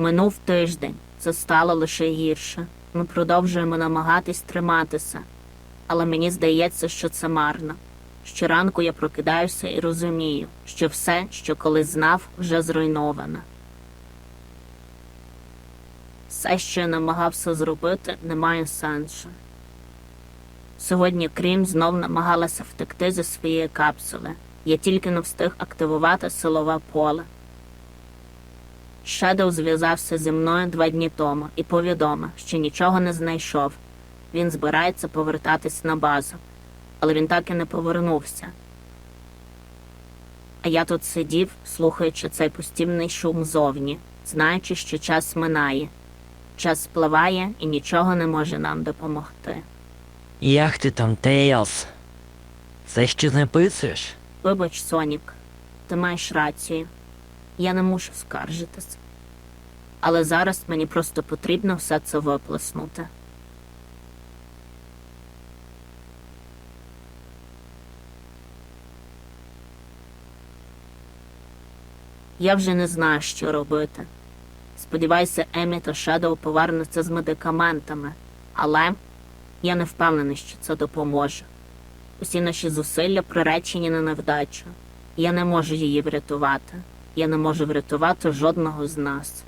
Минув тиждень, це стало лише гірше. Ми продовжуємо намагатись триматися, але мені здається, що це марно. Щоранку я прокидаюся і розумію, що все, що колись знав, вже зруйноване. Все, що я намагався зробити, не має сенсу. Сьогодні Крім знов намагалася втекти зі своєї капсули. Я тільки не встиг активувати силове поле. Шедоу зв'язався зі мною два дні тому і повідомив, що нічого не знайшов. Він збирається повертатись на базу, але він так і не повернувся. А я тут сидів, слухаючи цей постійний шум зовні, знаючи, що час минає. Час спливає і нічого не може нам допомогти. Як ти там, Тейлз? Це ще записуєш? Вибач, Сонік, ти маєш рацію. Я не мушу скаржитись. Але зараз мені просто потрібно все це виплеснути. Я вже не знаю, що робити. Сподіваюся, Емі та Шедоу повернуться з медикаментами, але я не впевнений, що це допоможе. Усі наші зусилля приречені на невдачу. Я не можу її врятувати. Я не можу врятувати жодного з нас.